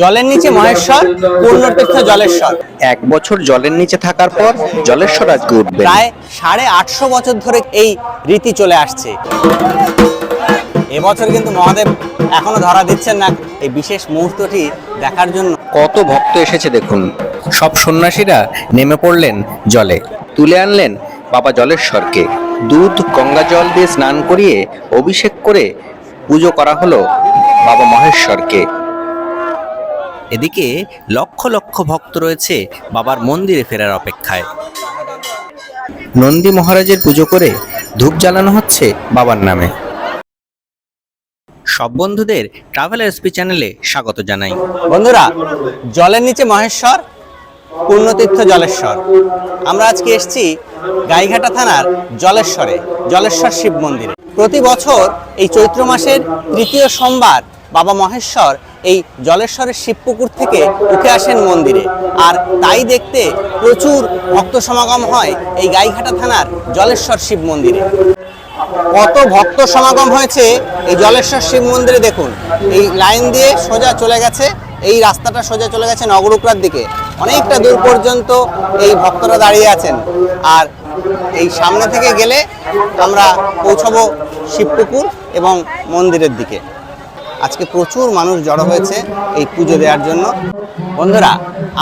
জলের নিচে মহেশ্বর পূর্ণতীর্থ জলেশ্বর। এক বছর জলের নিচে থাকার পর জলেশ্বর আজকে উঠবে প্রায় সাড়ে আটশো বছর ধরে এই রীতি চলে আসছে। এবছর কিন্তু মহাদেব এখনও ধরা দিচ্ছেন না এই বিশেষ মুহূর্তটি দেখার জন্য। কত ভক্ত এসেছে দেখুন। সব সন্ন্যাসীরা নেমে পড়লেন জলে। তুলে আনলেন বাবা জলেশ্বরকে। দুধ গঙ্গা জল দিয়ে স্নান করিয়ে অভিষেক করে পুজো করা হলো বাবা মহেশ্বরকে। এদিকে লক্ষ লক্ষ ভক্ত রয়েছে বাবার মন্দিরে ফেরার অপেক্ষায়। নন্দী মহারাজের পুজো করে ধূপ জ্বালানো হচ্ছে বাবার নামে। সব বন্ধুদের ট্রাভেল এসপি চ্যানেলে স্বাগত জানাই। বন্ধুরা, জলের নিচে মহেশ্বর, পূর্ণতীর্থ জলেশ্বর। আমরা আজকে এসছি গাইঘাটা থানার জলেশ্বরে, জলেশ্বর শিব মন্দিরে। প্রতি বছর এই চৈত্র মাসের তৃতীয় সোমবার বাবা মহেশ্বর এই জলেশ্বরের শিবপুকুর থেকে উঠে আসেন মন্দিরে। আর তাই দেখতে প্রচুর ভক্ত সমাগম হয় এই গাইঘাটা থানার জলেশ্বর শিব মন্দিরে। কত ভক্ত সমাগম হয়েছে এই জলেশ্বর শিব মন্দিরে দেখুন। এই লাইন দিয়ে সোজা চলে গেছে, এই রাস্তাটা সোজা চলে গেছে নগরুকরার দিকে। অনেকটা দূর পর্যন্ত এই ভক্তরা দাঁড়িয়ে আছেন। আর এই সামনে থেকে গেলে আমরা পৌঁছবো শিবপুকুর এবং মন্দিরের দিকে। আজকে প্রচুর মানুষ জড়ো হয়েছে এই পুজো দেওয়ার জন্য। বন্ধুরা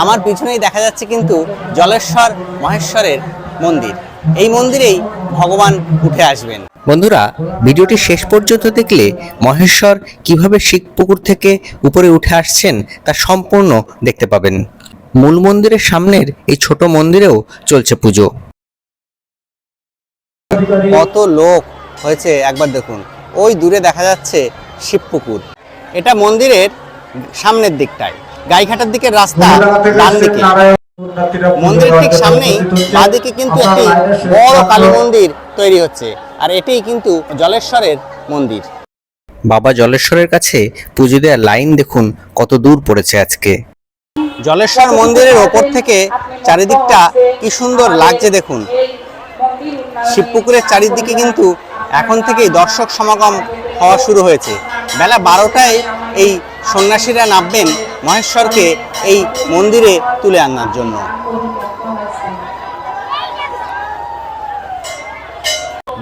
আমার পিছনেই দেখা যাচ্ছে কিন্তু জলেশ্বর মহেশ্বরের মন্দির। এই মন্দিরেই ভগবান উঠে আসবেন। বন্ধুরা ভিডিওটি শেষ পর্যন্ত দেখলে মহেশ্বর কীভাবে শিখ পুকুর থেকে উপরে উঠে আসছেন তা সম্পূর্ণ দেখতে পাবেন। মূল মন্দিরের সামনের এই ছোট মন্দিরেও চলছে পুজো। কত লোক হয়েছে একবার দেখুন। ওই দূরে দেখা যাচ্ছে শিবপুকুর। এটা মন্দিরের সামনের দিকটায়। গাইঘাটার দিকের রাস্তা ডান দিকে। মন্দিরের ঠিক সামনেই বাঁদিকে কিন্তু একটি বড় কালী মন্দির তৈরি হচ্ছে। আর এটাই কিন্তু জলেশ্বরের মন্দির। বাবা জলেশ্বরের কাছে পুজো দেওয়ার লাইন দেখুন কত দূর পড়েছে আজকে। জলেশ্বর মন্দিরের ওপর থেকে চারিদিকটা কি সুন্দর লাগছে দেখুন। শিবপুকুরের চারিদিকে কিন্তু এখন থেকেই দর্শক সমাগম হওয়া শুরু হয়েছে। বেলা বারোটায় এই সন্ন্যাসীরা নামবেন মহেশ্বরকে এই মন্দিরে তুলে আনার জন্য।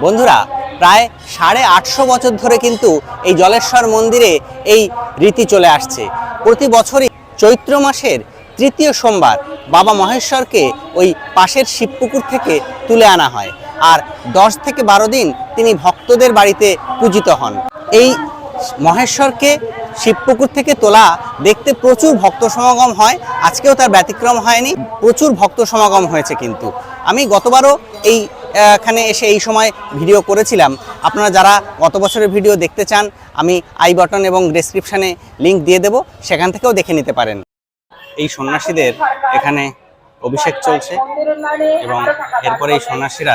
বন্ধুরা, প্রায় সাড়ে আটশো বছর ধরে কিন্তু এই জলেশ্বর মন্দিরে এই রীতি চলে আসছে। প্রতি বছরই চৈত্র মাসের তৃতীয় সোমবার বাবা মহেশ্বরকে ওই পাশের শিবপুকুর থেকে তুলে আনা হয়। আর দশ থেকে বারো দিন তিনি ভক্তদের বাড়িতে পূজিত হন। এই মহেশ্বরকে শিবপুকুর থেকে তোলা দেখতে প্রচুর ভক্ত সমাগম হয়। আজকেও তার ব্যতিক্রম হয়নি, প্রচুর ভক্ত সমাগম হয়েছে কিন্তু। আমি গতবারও এই, এখানে এসে এই সময় ভিডিও করেছিলাম। আপনারা যারা গত বছরের ভিডিও দেখতে চান, আমি আই বাটন এবং ডেসক্রিপশানে লিংক দিয়ে দেব, সেখান থেকেও দেখে নিতে পারেন। এই সন্ন্যাসীদের এখানে অভিষেক চলছে এবং এরপরে এই সন্ন্যাসীরা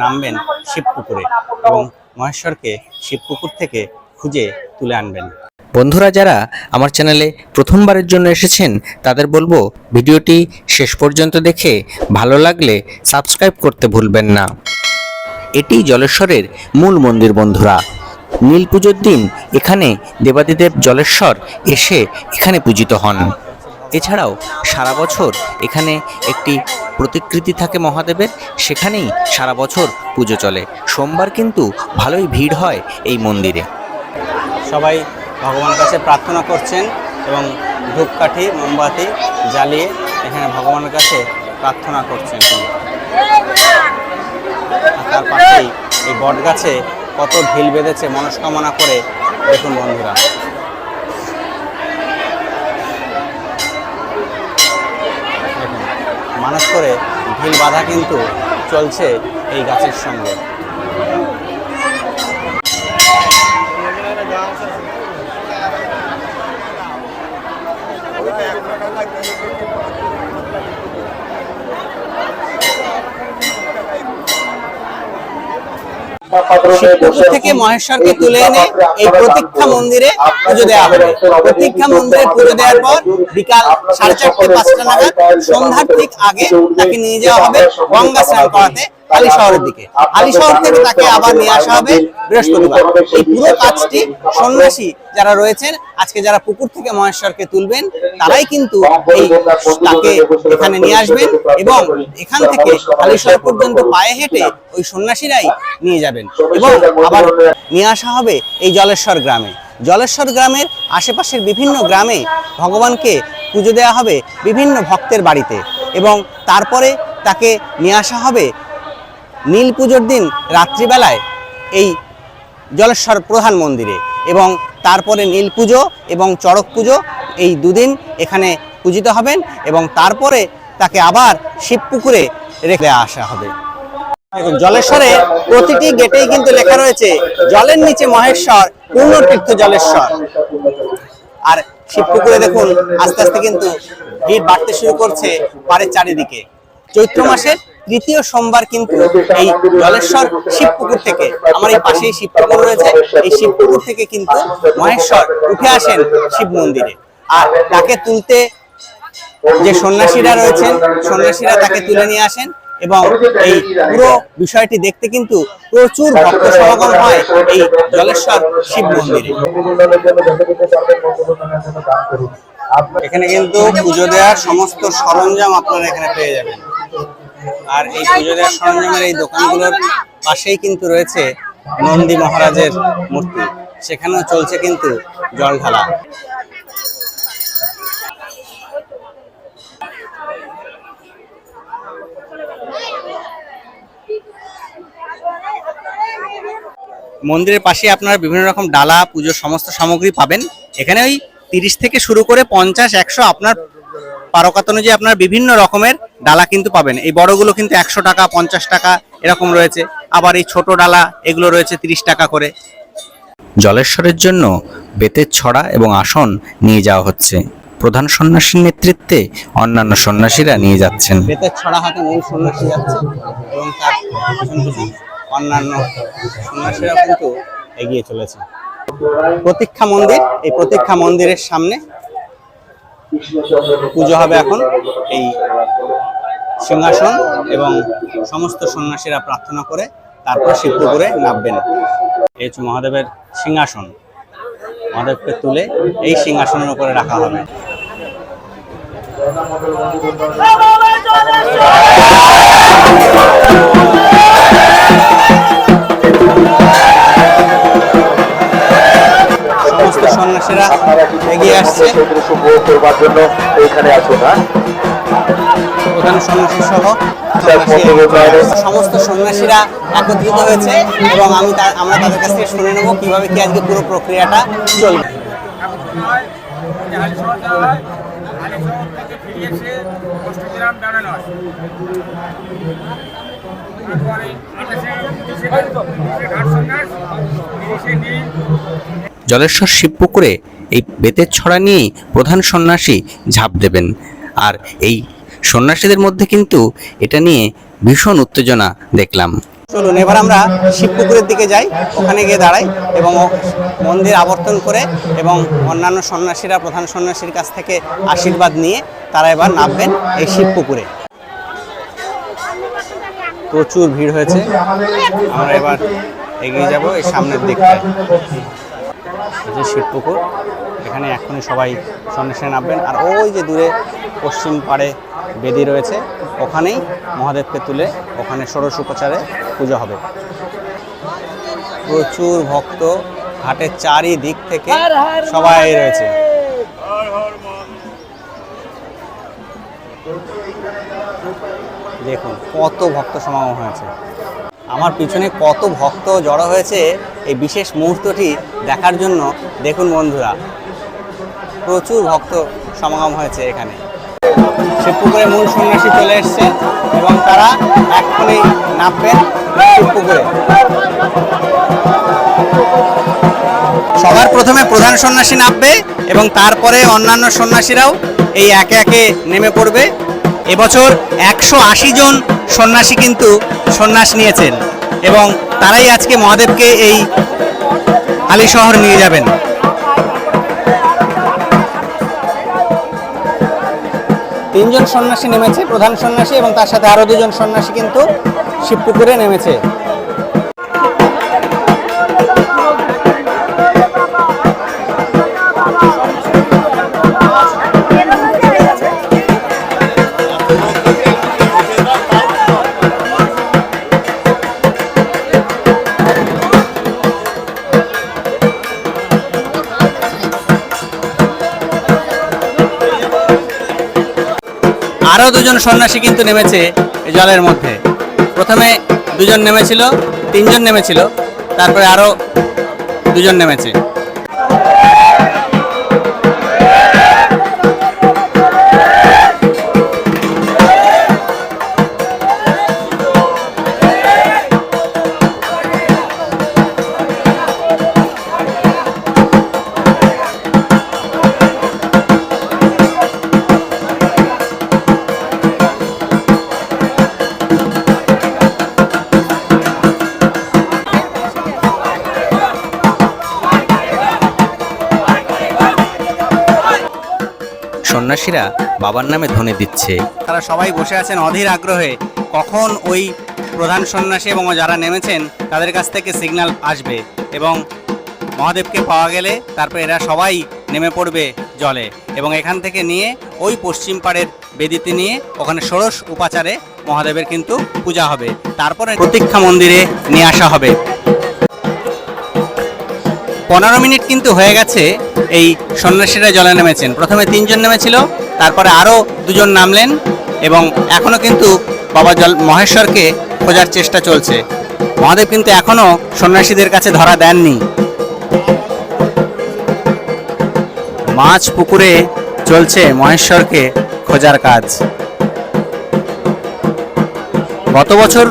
নামবেন শিবপুকুরে এবং মহেশ্বরকে শিবপুকুর থেকে খুঁজে তুলে আনবেন। বন্ধুরা, যারা আমার চ্যানেলে প্রথমবারের জন্য এসেছেন, তাদের বলব ভিডিওটি শেষ পর্যন্ত দেখে ভালো লাগলে সাবস্ক্রাইব করতে ভুলবেন না। এটি জলেশ্বরের মূল মন্দির, বন্ধুরা। নীল পুজোর দিন এখানে দেবাদিদেব জলেশ্বর এসে এখানে পূজিত হন। এছাড়াও সারা বছর এখানে একটি প্রতিকৃতি থাকে মহাদেবের, সেখানেই সারা বছর পুজো চলে। সোমবার কিন্তু ভালোই ভিড় হয় এই মন্দিরে। সবাই ভগবানের কাছে প্রার্থনা করছেন এবং ধূপকাঠি, মোমবাতি জ্বালিয়ে এখানে ভগবানের কাছে প্রার্থনা করছেন। তার পাশেই এই বট গাছে কত ঢিল বেঁধেছে মনস্কামনা করে দেখুন বন্ধুরা দেখুন মানুষ করে ঢিল বাঁধা কিন্তু চলছে এই গাছের সঙ্গে। থেকে মহেশ্বরকে তুলে এনে এই প্রতীক্ষা মন্দিরে পুজো দেওয়া হবে। প্রতীক্ষা মন্দিরে পুজো দেওয়ার পর বিকাল সাড়ে চারটে পাঁচটা নাগাদ সন্ধ্যার ঠিক আগে তাকে নিয়ে যাওয়া হবে গঙ্গা স্নান করাতে। হালি শহরের দিকে। হালি শহর থেকে তাকে আবার নিয়ে আসা হবে বৃহস্পতিবার। এই পুরো কাজটি সন্ন্যাসী যারা রয়েছেন আজকে যারা পুকুর থেকে মহেশ্বরকে তুলবেন তারাই কিন্তু এই তাকে এখানে নিয়ে আসবেন এবং এখান থেকে হালিশহর পর্যন্ত পায়ে হেঁটে ওই সন্ন্যাসীরাই নিয়ে যাবেন। এবং আবার নিয়ে আসা হবে এই জলেশ্বর গ্রামে। জলেশ্বর গ্রামের আশেপাশের বিভিন্ন গ্রামে ভগবানকে পুজো দেওয়া হবে বিভিন্ন ভক্তের বাড়িতে এবং তারপরে তাকে নিয়ে আসা হবে নীল পুজোর দিন রাত্রিবেলায় এই জলেশ্বর প্রধান মন্দিরে এবং তারপরে নীল পুজো এবং চড়ক পুজো এই দুদিন এখানে পূজিত হবেন এবং তারপরে তাকে আবার শিবপুকুরে রেখে আসা হবে। জলেশ্বরে প্রতিটি গেটেই কিন্তু লেখা রয়েছে, জলের নিচে মহেশ্বর পূর্ণ তীর্থ জলেশ্বর। আর শিবপুকুরে দেখুন, আস্তে আস্তে কিন্তু ভিড় বাড়তে শুরু করছে পাড়ের চারিদিকে। চৈত্র মাসের তৃতীয় সোমবার কিন্তু এই জলেশ্বর শিবপুকুর থেকে, আমার এই পাশেই শিবপুকুর রয়েছে, এই শিবপুকুর থেকে কিন্তু মহেশ্বর উঠে আসেন শিব মন্দিরে। আর তাকে তুলতে যে সন্ন্যাসীরা রয়েছেন, সন্ন্যাসীরা তাকে তুলে নিয়ে আসেন এবং এই পুরো বিষয়টি দেখতে কিন্তু প্রচুর ভক্ত সমাগম হয় এই জলেশ্বর শিব মন্দিরে। এখানে কিন্তু পুজো দেওয়ার সমস্ত সরঞ্জাম আপনারা এখানে পেয়ে যাবেন। আর এই পুজো দেওয়ার সরঞ্জামের এই দোকানগুলোর পাশেই কিন্তু রয়েছে নন্দী মহারাজের মূর্তি। সেখানেও চলছে কিন্তু জল ঢালা মন্দিরের পাশে আপনারা বিভিন্ন রকম ডালা, পুজোর সমস্ত সামগ্রী পাবেন। এখানে ওই তিরিশ থেকে শুরু করে পঞ্চাশ, একশো আপনার পারকাত অনুযায়ী আপনার বিভিন্ন রকমের ডালা কিন্তু পাবেন। এই বড়গুলো কিন্তু একশো টাকা, পঞ্চাশ টাকা এরকম রয়েছে। আবার এই ছোট ডালা, এগুলো রয়েছে তিরিশ টাকা করে। জলেশ্বরের জন্য বেতের ছড়া এবং আসন নিয়ে যাওয়া হচ্ছে। প্রধান সন্ন্যাসীর নেতৃত্বে অন্যান্য সন্ন্যাসীরা নিয়ে যাচ্ছেন। বেতের ছড়া হাতে মূল সন্ন্যাসী যাচ্ছে এবং তার অন্যান্য সন্ন্যাসীরা কিন্তু এগিয়ে চলেছে। প্রতীক্ষা মন্দির, এই প্রতীক্ষা মন্দিরের সামনে পুজো হবে এখন এই সিংহাসন এবং সমস্ত সন্ন্যাসীরা প্রার্থনা করে তারপর শিব শিবপুকুরে নামবেন। এই হচ্ছে মহাদেবের সিংহাসন। মহাদেবকে তুলে এই সিংহাসনের উপরে রাখা হবে। সন্ন্যাসীরা এগিয়ে আসছে করবার জন্য এখানে আসো প্রধান সন্ন্যাসী সহ সমস্ত সন্ন্যাসীরা একত্রিত হয়েছে এবং আমি তা- আমরা তাদের কাছ থেকে শুনে নেব কীভাবে কি আজকে পুরো প্রক্রিয়াটা চলবে হয় হয় তারপরে আঠাশে ঘাট সন্ন্যাস তিরিশে নীল জলেশ্বর শিবপুকুরে এই বেতের ছড়া নিয়েই প্রধান সন্ন্যাসী ঝাঁপ দেবেন। আর এই সন্ন্যাসীদের মধ্যে কিন্তু এটা নিয়ে ভীষণ উত্তেজনা দেখলাম। চলুন, এবার আমরা শিবপুকুরের দিকে যাই, ওখানে গিয়ে দাঁড়াই এবং মন্দির আবর্তন করে এবং অন্যান্য সন্ন্যাসীরা, প্রধান সন্ন্যাসীর কাছ থেকে আশীর্বাদ নিয়ে তারা এবার নামবেন এই শিবপুকুরে প্রচুর ভিড় হয়েছে। আমরা এবার এগিয়ে যাব এই সামনের দিকটায়। এই যে শিবপুকুর এখানে এখনই সবাই সন্ন্যাসী নামবেন। আর ওই যে দূরে পশ্চিম পাড়ে বেদি রয়েছে ওখানেই মহাদেবকে তুলে ওখানে ষোড়শ উপচারে পুজো হবে। প্রচুর ভক্ত ঘাটের চারিদিক থেকে সবাই রয়েছে। দেখুন কত ভক্ত সমাগম হয়েছে। আমার পিছনে কত ভক্ত জড়ো হয়েছে এই বিশেষ মুহূর্তটি দেখার জন্য দেখুন বন্ধুরা, প্রচুর ভক্ত সমাগম হয়েছে এখানে। শিবপুকুরে মূল সন্ন্যাসী চলে এসছে এবং তারা এক্ষুনি নামবেন শিবপুকুরে সবার প্রথমে প্রধান সন্ন্যাসী নামবে এবং তারপরে অন্যান্য সন্ন্যাসীরাও এই একে একে নেমে পড়বে। এবছর একশো আশি জন সন্ন্যাসী কিন্তু সন্ন্যাস নিয়েছেন এবং তারাই আজকে মহাদেবকে এই আলী শহর নিয়ে যাবেন। তিনজন সন্ন্যাসী নেমেছে, প্রধান সন্ন্যাসী এবং তার সাথে আরও দুজন সন্ন্যাসী কিন্তু শিবপুকুরে নেমেছে। আরও দুজন সন্ন্যাসী কিন্তু নেমেছে জলের মধ্যে। প্রথমে দুজন নেমেছিল, তিনজন নেমেছিল, তারপরে আরও দুজন নেমেছে। সন্ন্যাসীরা বাবার নামে ধ্বনি দিচ্ছে। তারা সবাই বসে আছেন অধীর আগ্রহে। কখন ওই প্রধান সন্ন্যাসী এবং যারা নেমেছেন, তাদের কাছ থেকে সিগন্যাল আসবে এবং মহাদেবকে পাওয়া গেলে তারপর এরা সবাই নেমে পড়বে জলে এবং এখান থেকে নিয়ে ওই পশ্চিম পাড়ের বেদিতে নিয়ে ওখানে ষোড়শ উপাচারে মহাদেবের কিন্তু পূজা হবে। তারপরে প্রতীক্ষা মন্দিরে নিয়ে আসা হবে। পনেরো মিনিট কিন্তু হয়ে গেছে এই সন্ন্যাসীরা জলে নেমেছেন। প্রথমে তিনজন নেমেছিল, তারপরে আরও দুজন নামলেন এবং এখনও কিন্তু বাবা জল মহেশ্বরকে খোঁজার চেষ্টা চলছে। মহাদেব কিন্তু এখনও সন্ন্যাসীদের কাছে ধরা দেননি। মাছ পুকুরে চলছে মহেশ্বরকে খোঁজার কাজ। গত বছর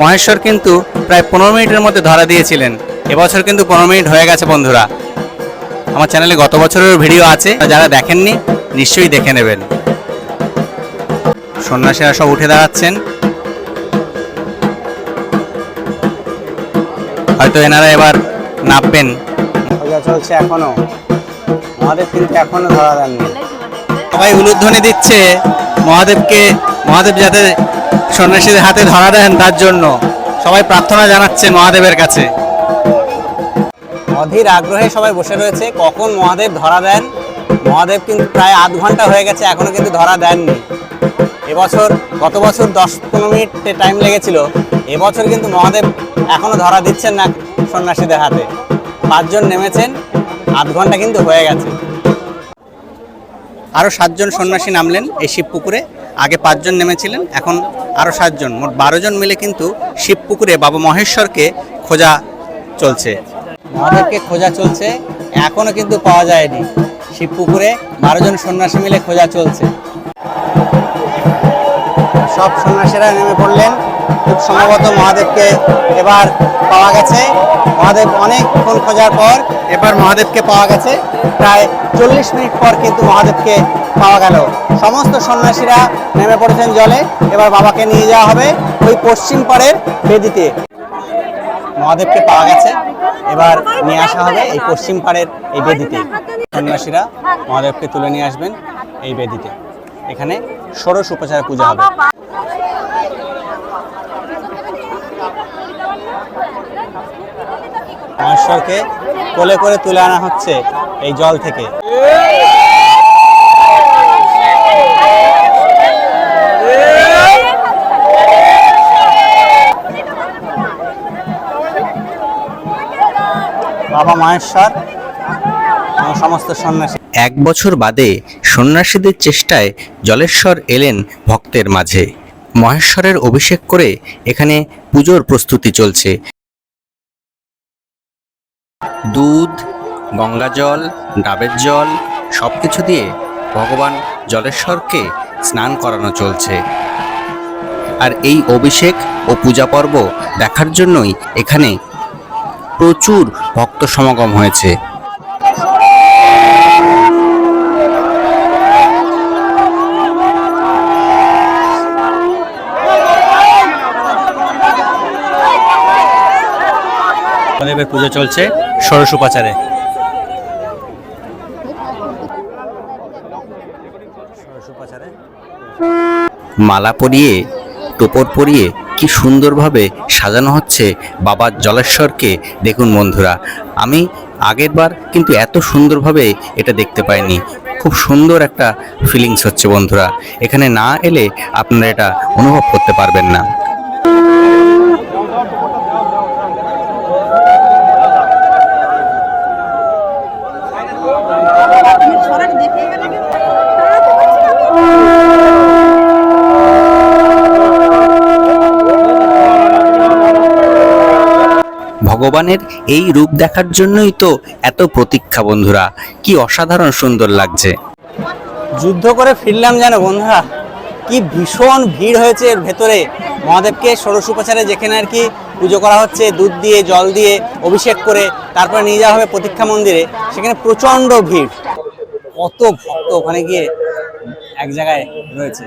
মহেশ্বর কিন্তু প্রায় পনেরো মিনিটের মধ্যে ধরা দিয়েছিলেন। এবছর কিন্তু পনেরো মিনিট হয়ে গেছে বন্ধুরা। আমার চ্যানেলে গত বছরের ভিডিও আছে যারা দেখেননি নিশ্চয়ই দেখে নেবেন। সন্ন্যাসীরা সব উঠে দাঁড়াচ্ছেন। হয়তো এনারা এবার নামবেন। চলছে এখনও। মহাদেব কিন্তু এখনও ধরা দেননি। সবাই উলুধ্বনি দিচ্ছে। মহাদেবকে মহাদেব যাতে সন্ন্যাসীদের হাতে ধরা দেন তার জন্য। সবাই প্রার্থনা জানাচ্ছে মহাদেবের কাছে। অধীর আগ্রহে সবাই বসে রয়েছে। কখন মহাদেব ধরা দেন? মহাদেব কিন্তু প্রায় আধ ঘণ্টা হয়ে গেছে, এখনও কিন্তু ধরা দেননি। এবছর গত বছর দশ পনেরো মিনিট টাইম লেগেছিল। এবছর কিন্তু মহাদেব এখনও ধরা দিচ্ছেন না সন্ন্যাসীদের হাতে। পাঁচজন নেমেছেন, আধ ঘণ্টা কিন্তু হয়ে গেছে। আরও সাতজন সন্ন্যাসী নামলেন এই শিবপুকুরে। আগে পাঁচজন নেমেছিলেন, এখন আরও সাতজন। মোট বারোজন মিলে কিন্তু শিবপুকুরে বাবা মহেশ্বরকে খোঁজা চলছে। মহাদেবকে খোঁজা চলছে, এখনও কিন্তু পাওয়া যায়নি। শিবপুকুরে বারো জন সন্ন্যাসী মিলে খোঁজা চলছে। সব সন্ন্যাসীরা নেমে পড়লেন। খুব সম্ভবত মহাদেবকে এবার পাওয়া গেছে। মহাদেব অনেকক্ষণ খোঁজার পর এবার মহাদেবকে পাওয়া গেছে। প্রায় চল্লিশ মিনিট পর কিন্তু মহাদেবকে পাওয়া গেল। সমস্ত সন্ন্যাসীরা নেমে পড়েছেন জলে। এবার বাবাকে নিয়ে যাওয়া হবে ওই পশ্চিম পাড়ের বেদিতে। মহাদেবকে পাওয়া গেছে। এবার নিয়ে আসা হবে এই পশ্চিম পাড়ের এই বেদিতে। সন্ন্যাসীরা মহাদেবকে তুলে নিয়ে আসবেন এই বেদিতে। এখানে ষোড়শ উপচারে পূজা হবে। মহেশ্বরকে কোলে করে তুলে আনা হচ্ছে এই জল থেকে। বাবা মহেশ্বর এবং সমস্ত সন্ন্যাসী। এক বছর বাদে সন্ন্যাসীদের চেষ্টায় জলেশ্বর এলেন ভক্তের মাঝে। মহেশ্বরের অভিষেক করে এখানে পুজোর প্রস্তুতি চলছে। দুধ, গঙ্গা জল, ডাবের জল সব কিছু দিয়ে ভগবান জলেশ্বরকে স্নান করানো চলছে। আর এই অভিষেক ও পূজা পর্ব দেখার জন্যই এখানে প্রচুর ভক্ত সমাগম হয়েছে। মহাদেবের পুজো চলছে ষোড়শ উপাচারে। মালা পরিয়ে টোপর পরিয়ে কি সুন্দরভাবে সাজানো হচ্ছে বাবার জলেশ্বরকে? দেখুন বন্ধুরা, আমি আগের বার কিন্তু এত সুন্দরভাবে এটা দেখতে পাইনি। খুব সুন্দর একটা ফিলিংস হচ্ছে বন্ধুরা। এখানে না এলে আপনারা এটা অনুভব করতে পারবেন না। ভগবানের এই রূপ দেখার জন্যই তো এত প্রতীক্ষা, বন্ধুরা। কি অসাধারণ সুন্দর লাগছে। যুদ্ধ করে ফিরলাম যেন, বন্ধুরা। কি ভীষণ ভিড় হয়েছে এর ভেতরে। মহাদেবকে ষোড়শ উপাচারে যেখানে আর কি পুজো করা হচ্ছে, দুধ দিয়ে, জল দিয়ে, অভিষেক করে তারপরে নিয়ে যাওয়া হবে প্রতীক্ষা মন্দিরে, সেখানে প্রচণ্ড ভিড়। কত ভক্ত ওখানে গিয়ে এক জায়গায় রয়েছে।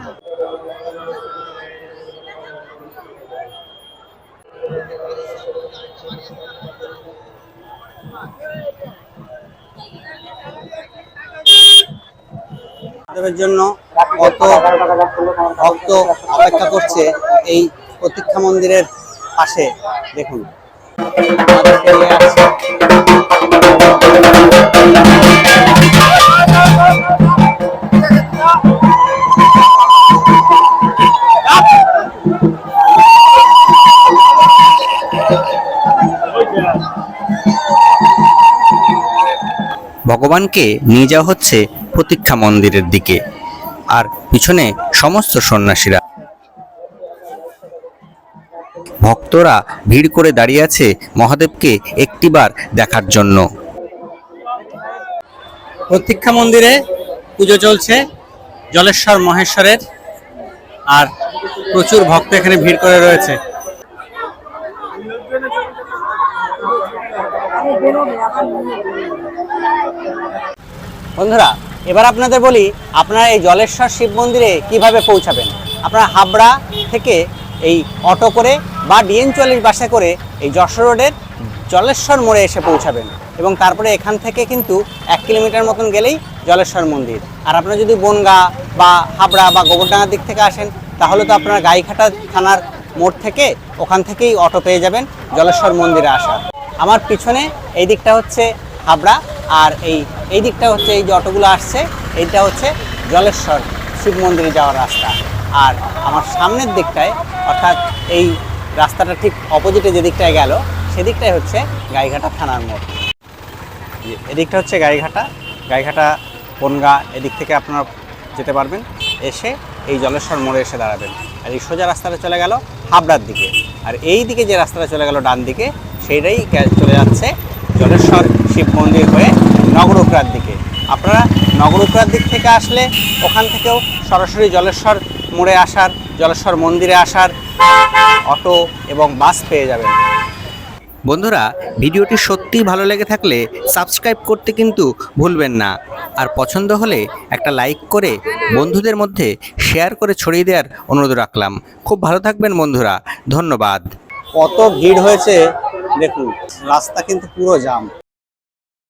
মহাদেবের জন্য কত ভক্ত অপেক্ষা করছে এই প্রতীক্ষা মন্দিরের পাশে দেখুন। ভগবানকে নিয়ে যাওয়া হচ্ছে প্রতীক্ষা মন্দিরের দিকে। আর পিছনে সমস্ত সন্ন্যাসীরা। ভক্তরা ভিড় করে দাঁড়িয়ে আছে মহাদেবকে একটিবার দেখার জন্য। প্রতীক্ষা মন্দিরে পুজো চলছে জলেশ্বর মহেশ্বরের, আর প্রচুর ভক্ত এখানে ভিড় করে রয়েছে। বন্ধুরা এবার আপনাদের বলি, আপনারা এই জলেশ্বর শিব মন্দিরে কীভাবে পৌঁছাবেন? আপনারা হাবড়া থেকে এই অটো করে বা ডিএন চুয়াল্লিশ বাসে করে এই যশোর রোডের জলেশ্বর মোড়ে এসে পৌঁছাবেন এবং তারপরে এখান থেকে কিন্তু এক কিলোমিটার মতন গেলেই জলেশ্বর মন্দির। আর আপনারা যদি বনগা বা হাবড়া বা গোবরডাঙ্গার দিক থেকে আসেন, তাহলে তো আপনারা গাইঘাটা থানার মোড় থেকে ওখান থেকেই অটো পেয়ে যাবেন জলেশ্বর মন্দিরে আসা। আমার পিছনে এই দিকটা হচ্ছে হাবড়া। আর এই এই দিকটা হচ্ছে এই যে অটোগুলো আসছে, এইটা হচ্ছে জলেশ্বর শিব মন্দিরে যাওয়ার রাস্তা। আর আমার সামনের দিকটায়, অর্থাৎ এই রাস্তাটা ঠিক অপোজিটে যে দিকটায় গেল সেদিকটাই হচ্ছে গাইঘাটা থানার মোড়। এদিকটা হচ্ছে গাইঘাটা গাইঘাটা বনগা এদিক থেকে আপনারা যেতে পারবেন, এসে এই জলেশ্বর মোড়ে এসে দাঁড়াবেন। আর এই সোজা রাস্তাটা চলে গেল হাবড়ার দিকে। আর এই দিকে যে রাস্তাটা চলে গেল ডান দিকে, সেইটাই চলে যাচ্ছে জলেশ্বর শিব মন্দির হয়ে নগরুকরার দিকে। আপনারা নগরুকরার দিক থেকে আসলে ওখান থেকেও সরাসরি জলেশ্বর মোড়ে আসার, জলেশ্বর মন্দিরে আসার অটো এবং বাস পেয়ে যাবেন। বন্ধুরা, ভিডিওটি সত্যিই ভালো লেগে থাকলে সাবস্ক্রাইব করতে কিন্তু ভুলবেন না। আর পছন্দ হলে একটা লাইক করে বন্ধুদের মধ্যে শেয়ার করে ছড়িয়ে দেওয়ার অনুরোধ রাখলাম। খুব ভালো থাকবেন বন্ধুরা। ধন্যবাদ। কত ভিড় হয়েছে দেখুন রাস্তা কিন্তু পুরো জাম।